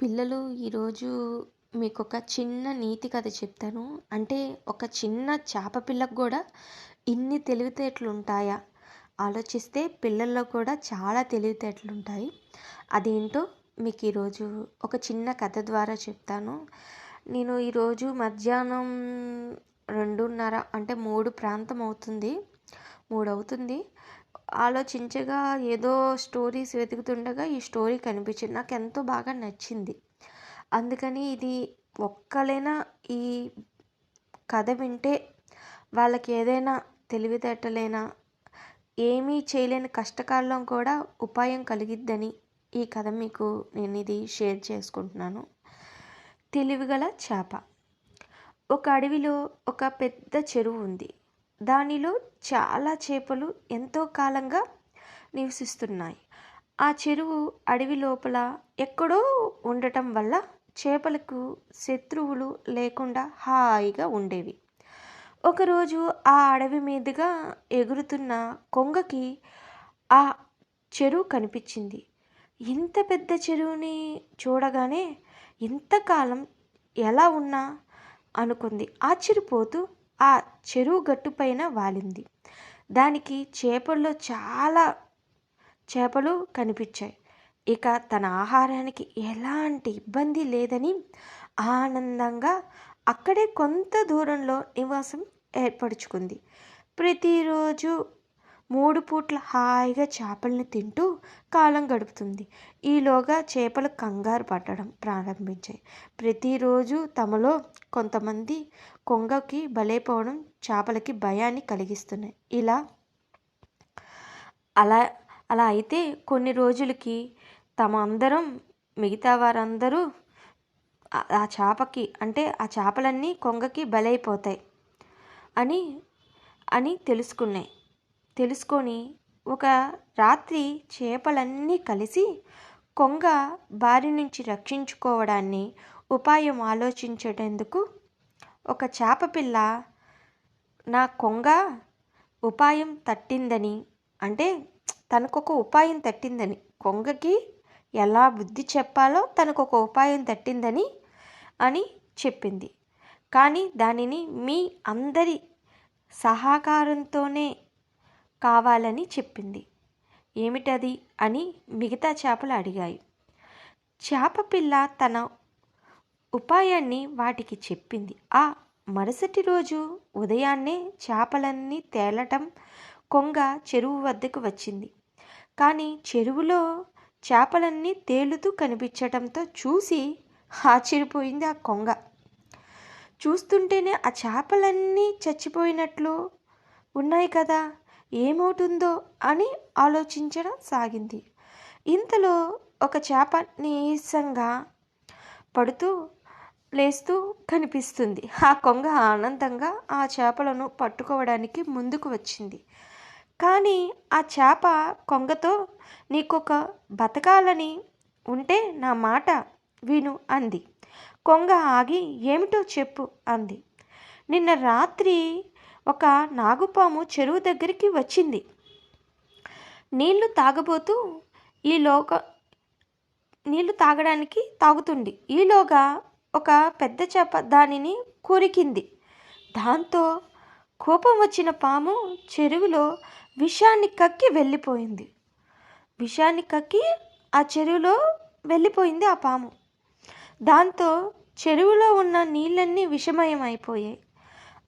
పిల్లలు ఈరోజు మీకు ఒక చిన్న నీతి కథ చెప్తాను. అంటే ఒక చిన్న చేప పిల్లకు కూడా ఇన్ని తెలివితేటలు ఉంటాయా ఆలోచిస్తే పిల్లల్లో కూడా చాలా తెలివితేటలు ఉంటాయి అదేంటో మీకు ఈరోజు ఒక చిన్న కథ ద్వారా చెప్తాను. నేను ఈరోజు మధ్యాహ్నం రెండున్నర అంటే మూడు ప్రాంతం అవుతుంది మూడు అవుతుంది ఆలోచించగా ఏదో స్టోరీస్ వెతుకుతుండగా ఈ స్టోరీ కనిపించింది. నాకు ఎంతో బాగా నచ్చింది. అందుకని ఇది ఒక్కలైనా ఈ కథ వింటే వాళ్ళకి ఏదైనా తెలివితేటలైనా ఏమీ చేయలేని కష్టకాలం కూడా ఉపాయం కలిగిద్దని ఈ కథ మీకు నేను ఇది షేర్ చేసుకుంటున్నాను. తెలివిగల చేప. ఒక అడవిలో ఒక పెద్ద చెరువు ఉంది. దానిలో చాలా చేపలు ఎంతో కాలంగా నివసిస్తున్నాయి. ఆ చెరువు అడవి లోపల ఎక్కడో ఉండటం వల్ల చేపలకు శత్రువులు లేకుండా హాయిగా ఉండేవి. ఒకరోజు ఆ అడవి మీదుగా ఎగురుతున్న కొంగకి ఆ చెరువు కనిపించింది. ఇంత పెద్ద చెరువుని చూడగానే ఇంతకాలం ఎలా ఉన్నా అనుకుంది. ఆశ్చర్యపోతూ ఆ చెరువు గట్టుపైన వాలింది. దానికి చేపల్లో చాలా చేపలు కనిపించాయి. ఇక తన ఆహారానికి ఎలాంటి ఇబ్బంది లేదని ఆనందంగా అక్కడే కొంత దూరంలో నివాసం ఏర్పరచుకుంది. ప్రతిరోజు మూడు పూట్ల హాయిగా చేపల్ని తింటూ కాలం గడుపుతుంది. ఈలోగా చేపలు కంగారు పట్టడం ప్రారంభించాయి. ప్రతిరోజు తమలో కొంతమంది కొంగకి బలైపోవడం చేపలకి భయాన్ని కలిగిస్తున్నాయి. ఇలా అలా అలా అయితే కొన్ని రోజులకి తమ అందరం మిగతా వారందరూ ఆ చేపకి అంటే ఆ చేపలన్నీ కొంగకి బలైపోతాయి అని అని తెలుసుకున్నాయి. తెలుసుకొని ఒక రాత్రి చేపలన్నీ కలిసి కొంగ బారి నుంచి రక్షించుకోవడాన్ని ఉపాయం ఆలోచించేటందుకు ఒక చేప పిల్ల నా కొంగ ఉపాయం తట్టిందని అంటే తనకొక ఉపాయం తట్టిందని. కొంగకి ఎలా బుద్ధి చెప్పాలో తనకు ఒక ఉపాయం తట్టిందని అని చెప్పింది. కానీ దానిని మీ అందరి సహకారంతోనే కావాలని చెప్పింది. ఏమిటది? అని మిగతా చేపలు అడిగాయి. చేప పిల్ల తన ఉపాయాన్ని వాటికి చెప్పింది. ఆ మరుసటి రోజు ఉదయాన్నే చేపలన్నీ తేలటం కొంగ చెరువు వద్దకు వచ్చింది. కానీ చెరువులో చేపలన్నీ తేలుతూ కనిపించటంతో చూసి ఆశ్చర్యపోయింది ఆ కొంగ. చూస్తుంటేనే ఆ చేపలన్నీ చచ్చిపోయినట్లు ఉన్నాయి కదా. ఏమవుతుందో అని ఆలోచించడం సాగింది. ఇంతలో ఒక చేప నీరసంగా పడుతూ లేస్తూ కనిపిస్తుంది. ఆ కొంగ ఆనందంగా ఆ చేపలను పట్టుకోవడానికి ముందుకు వచ్చింది. కానీ ఆ చేప కొంగతో నీకొక బతకాలని ఉంటే నా మాట విను అంది. కొంగ ఆగి ఏమిటో చెప్పు అంది. నిన్న రాత్రి ఒక నాగుపాము చెరువు దగ్గరికి వచ్చింది. నీళ్ళు తాగబోతూ ఈలోక నీళ్ళు తాగడానికి తాగుతుంది. ఈలోగా ఒక పెద్ద చేప దానిని కొరికింది. దాంతో కోపం వచ్చిన పాము చెరువులో విషాన్ని కక్కి వెళ్ళిపోయింది. విషాన్ని కక్కి ఆ చెరువులో వెళ్ళిపోయింది ఆ పాము. దాంతో చెరువులో ఉన్న నీళ్ళన్నీ విషమయం అయిపోయాయి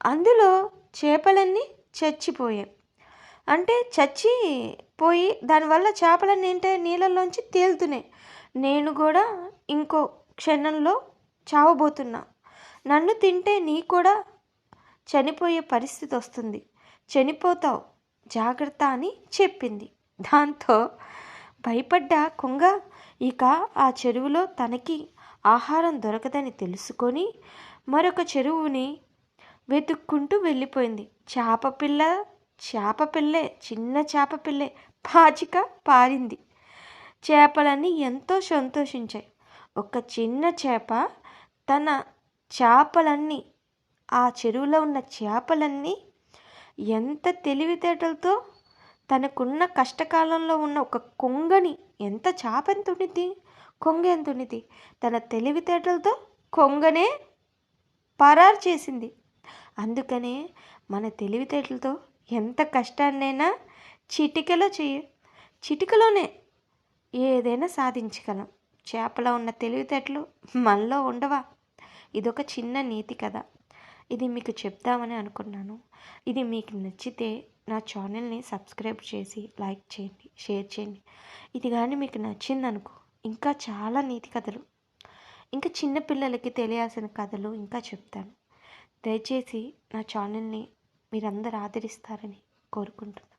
అందులో చేపలన్నీ చచ్చిపోయాయి. అంటే చచ్చిపోయి దానివల్ల చేపలన్నీ ఏంటంటే నీళ్ళల్లోంచి తేలుతున్నాయి. నేను కూడా ఇంకో క్షణంలో చావబోతున్నా. నన్ను తింటే నీ కూడా చనిపోయే పరిస్థితి వస్తుంది. చనిపోతావు జాగ్రత్త అని చెప్పింది. దాంతో భయపడ్డ కొంగ ఇక ఆ చెరువులో తనకి ఆహారం దొరకదని తెలుసుకొని మరొక చెరువుని వెతుక్కుంటూ వెళ్ళిపోయింది. చేప పిల్ల చేప పిల్లే చిన్న చేప పిల్లే పాచిక పారింది. చేపలన్నీ ఎంతో సంతోషించాయి. ఒక చిన్న చేప తన చేపలన్నీ ఆ చెరువులో ఉన్న చేపలన్నీ ఎంత తెలివితేటలతో తనకున్న కష్టకాలంలో ఉన్న ఒక కొంగని ఎంత చేప ఎంత ఉండిద్ది కొంగెంతునిది తన తెలివితేటలతో కొంగనే పరారు చేసింది. అందుకనే మన తెలివితేటలతో ఎంత కష్టాన్నైనా చిటికలో చేయ చిటికలోనే ఏదైనా సాధించగలం. చేపలో ఉన్న తెలివితేటలు మనలో ఉండవా? ఇదొక చిన్న నీతి కథ. ఇది మీకు చెప్దామని అనుకున్నాను. ఇది మీకు నచ్చితే నా ఛానల్ని సబ్స్క్రైబ్ చేసి లైక్ చేయండి షేర్ చేయండి. ఇది కానీ మీకు నచ్చిందనుకో ఇంకా చాలా నీతి కథలు. ఇంకా చిన్నపిల్లలకి తెలియాల్సిన కథలు ఇంకా చెప్తాను. దయచేసి నా ఛానల్ని మీరందరూ ఆదరిస్తారని కోరుకుంటున్నాను.